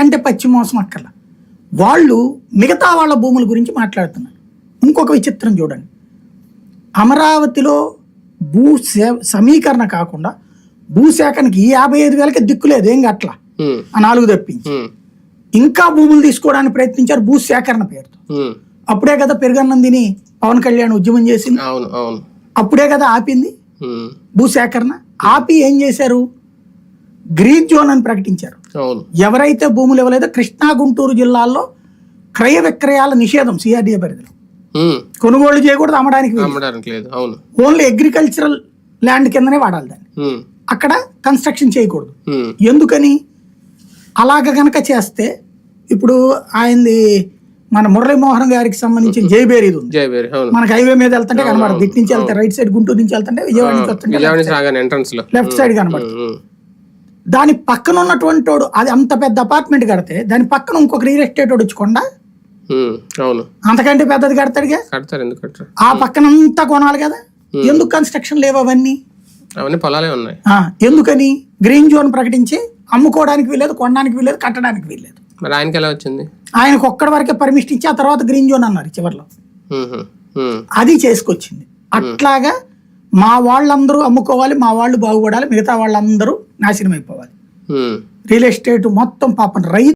అంతకంటే పచ్చి మోసం అక్కర్ల. వాళ్ళు మిగతా వాళ్ళ భూముల గురించి మాట్లాడుతున్నారు. ఇంకొక విచిత్రం చూడండి. అమరావతిలో భూ సే- సమీకరణ కాకుండా భూసేకరణకి ఈ యాభై ఐదు వేలకి దిక్కులేదు ఏం గట్ల ఉమ్, ఆ నాలుగు తప్పించి. ఇంకా భూములు తీసుకోవడానికి ప్రయత్నించారు భూ సేకరణ పేరుతో. అప్పుడే కదా పెరుగన్నందిని పవన్ కళ్యాణ్ ఉద్యమం చేసింది. అప్పుడే కదా ఆపింది. భూ సేకరణ ఆపి ఏం చేశారు? గ్రీన్ జోన్ అని ప్రకటించారు ఎవరైతే భూములు ఇవ్వలేదో కృష్ణా గుంటూరు జిల్లాల్లో క్రయ విక్రయాల నిషేధం సిఆర్డీఏ పరిధిలో కొనుగోలు చేయకూడదు అమ్మడానికి ఓన్లీ అగ్రికల్చరల్ ల్యాండ్ కిందనే వాడాలి దాన్ని. అక్కడ కన్స్ట్రక్షన్ చేయకూడదు. ఎందుకని? అలాగ గనక చేస్తే ఇప్పుడు ఆయనది మన మురళీమోహన్ గారికి సంబంధించిన జైబేరీది ఉంది. మనకి హైవే మీద వెళ్తుంటే కనబడదు. ఇటు నుంచి వెళ్తే రైట్ సైడ్ గుంటూరు నుంచి వెళ్తుంటే విజయవాడ నుంచి వస్తుంటే లెఫ్ట్ సైడ్ కనబడుతుంది దాని పక్కన ఉన్నటువంటి వాడు అది అంత పెద్ద అపార్ట్మెంట్ కడితే దాని పక్కన ఇంకొక రియల్ ఎస్టేట్ వాడు వచ్చుకుండా ఉమ్, అవును. అంతకంటే పెద్దది కడతాడుగా? కడతారు ఎందుకు కట్టరు ఆ పక్కన అంతా కొనాలి కదా? ఎందుకు కన్స్ట్రక్షన్ లేవు అవన్నీ? అవన్నీ పొలాలే ఉన్నాయి. ఎందుకని? గ్రీన్ జోన్ ప్రకటించి అమ్ముకోవడానికి వీల్లేదు కొనడానికి వీల్లేదు కట్టడానికి వీల్లేదు. మరి ఆయనకి ఎలా వచ్చింది? ఆయనకు ఒక్కడి వరకే పర్మిషన్ ఇచ్చి ఆ తర్వాత గ్రీన్ జోన్ అన్నారు చివరిలో. అది చేసుకొచ్చింది. అట్లాగా మా వాళ్ళందరూ అమ్ముకోవాలి మా వాళ్ళు బాగుపడాలి మిగతా వాళ్ళందరూ నాశనం అయిపోవాలి. రియల్ ఎస్టేట్ మొత్తం పాపం రైతు